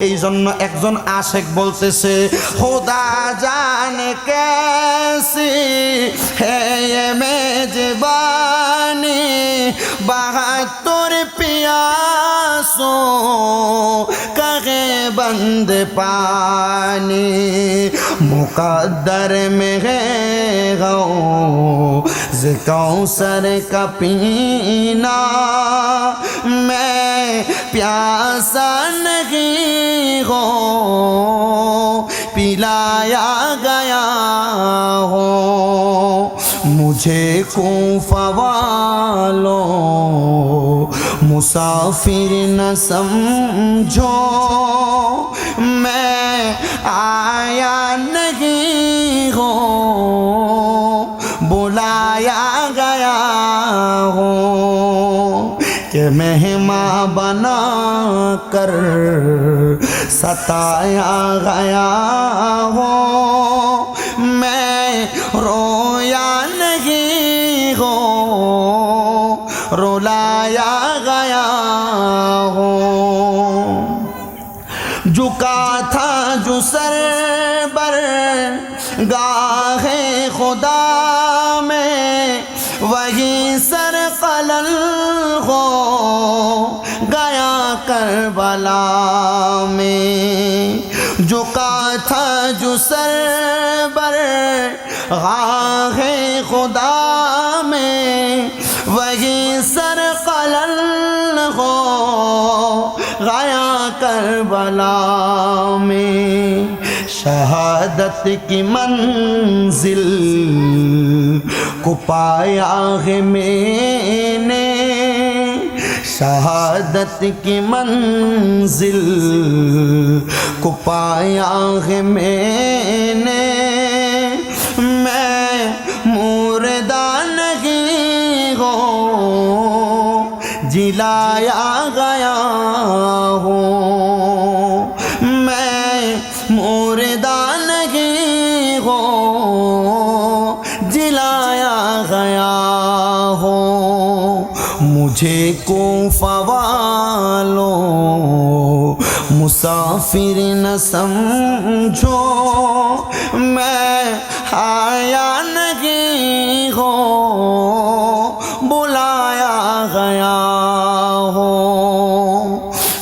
এই জন্য একজন আশেক বলতেছে হোদা জান কেসি, হে মে বানি বাহাত্তর পিয়াসো কহে বন্দ পানি, মুকদ্দর মে হে যে কৌসর কপিনা, মে প্যাসা پلایا گیا ہو مجھے والوں مسافر نہ سمجھو۔ میں آیا نہیں ہو بلایا گیا کہ مہماں بنا کر ستایا گیا ہو میں رویا نہیں ہو رولایا گیا ہو جھکا تھا جو سر بر گاہ خدا کربلا میں جھکا تھا جو سر بر گاہ خدا میں وہی سر قلل ہو گیا کربلا میں شہادت کی منزل کو پایا ہے میں نے شہادت کی منزل کو پایا ہے میں نے۔ میں مردہ نہیں ہوں، جلایا گیا ہوں۔ میں مردہ نہیں ہوں، جلایا گیا ہوں۔ مجھے کو فوالو؟ مسافر نہ سمجھو میں آیا نہیں ہو بلایا گیا